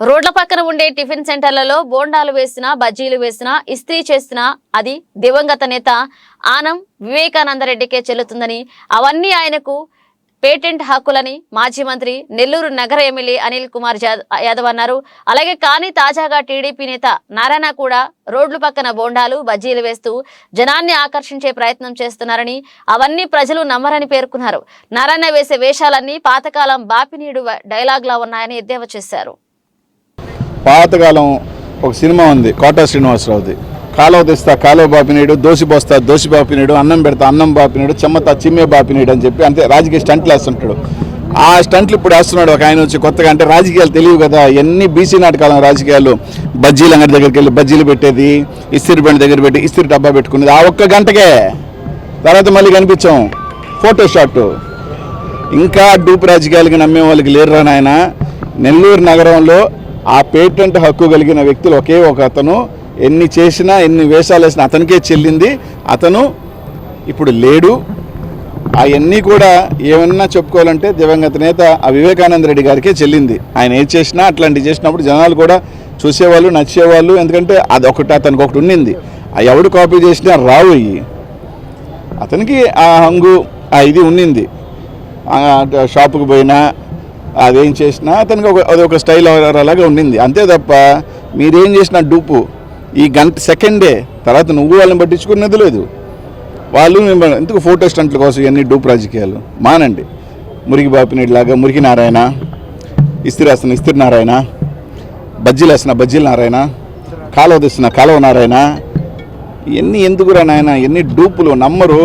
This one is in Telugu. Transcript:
రోడ్ల పక్కన ఉండే టిఫిన్ సెంటర్లలో బోండాలు వేసినా బజ్జీలు వేసినా ఇస్త్రీ చేసినా అది దివంగత నేత ఆనం వివేకానందరెడ్డికే చెల్లుతుందని అవన్నీ ఆయనకు పేటెంట్ హక్కులని మాజీ మంత్రి నెల్లూరు నగర ఎమ్మెల్యే అనిల్ కుమార్ యాదవ్ అన్నారు. అలాగే కానీ తాజాగా టీడీపీ నేత నారాయణ కూడా రోడ్ల పక్కన బోండాలు బజ్జీలు వేస్తూ జనాన్ని ఆకర్షించే ప్రయత్నం చేస్తున్నారని అవన్నీ ప్రజలు నమ్మరని పేర్కొన్నారు. నారాయణ వేసే వేషాలన్నీ పాతకాలం బాపినీడు డైలాగ్లా ఉన్నాయని ఎద్దేవా చేశారు. పాతకాలం ఒక సినిమా ఉంది కోటా శ్రీనివాసరావుది. కాలువ తెస్తా కాలువ బాపినీడు దోసి పోస్తా దోసి బాపినీడు అన్నం పెడతా అన్నం బాపినీడు చెమ్మతా చిమ్మే బాపినీడు అని చెప్పి అంతే రాజకీయ స్టంట్లు వేస్తుంటాడు ఆ స్టంట్లు ఇప్పుడు వేస్తున్నాడు ఒక ఆయన వచ్చి కొత్తగా అంటే రాజకీయాలు తెలియవు కదా ఎన్ని బీసీ నాటకాలం రాజకీయాలు బజ్జీల అంగడి దగ్గరికి వెళ్ళి బజ్జీలు పెట్టేది ఇస్త్రీ బండి దగ్గర పెట్టి ఇస్తిరి డబ్బా పెట్టుకునేది ఆ ఒక్క గంటకే. తర్వాత మళ్ళీ కనిపించాం ఫోటోషాట్ ఇంకా డూప్ రాజకీయాలకి నమ్మే వాళ్ళకి లేరురా నాయన నెల్లూరు నగరంలో ఆ పేటెంట్ హక్కు కలిగిన వ్యక్తులు ఒకే ఒక అతను ఎన్ని చేసినా ఎన్ని వేషాలు వేసినా అతనికే చెల్లింది. అతను ఇప్పుడు లేడు. అవన్నీ కూడా ఏమన్నా చెప్పుకోవాలంటే దివంగత నేత ఆ వివేకానంద రెడ్డి గారికే చెల్లింది. ఆయన ఏది చేసినా అట్లాంటివి చేసినప్పుడు జనాలు కూడా చూసేవాళ్ళు నచ్చేవాళ్ళు. ఎందుకంటే అది ఒకటి అతనికి ఒకటి ఉండింది ఆ ఎవడు కాపీ చేసినా రావు అతనికి ఆ హంగు ఆ ఇది ఉండింది షాపుకి పోయినా అదేం చేసినా అతనికి ఒక అది ఒక స్టైల్ అలాగా ఉండింది. అంతే తప్ప మీరేం చేసిన డూపు. ఈ గంట సెకండే తర్వాత నువ్వు వాళ్ళని పట్టించుకున్నది లేదు. వాళ్ళు మిమ్మల్ని ఎందుకు ఫోటో స్టంట్ల కోసం ఇవన్నీ డూప్ రాజకీయాలు? మానండి. మురికి బాపినీడిలాగా మురికి నారాయణ ఇస్త్రీ వేస్తున్న ఇస్త్రీ నారాయణ బజ్జీలు వేస్తున్న బజ్జీలు నారాయణ కాలువ తెస్తున్న కాలువ నారాయణ ఇవన్నీ ఎందుకురా నాయన? ఎన్ని డూపులు నమ్మరు.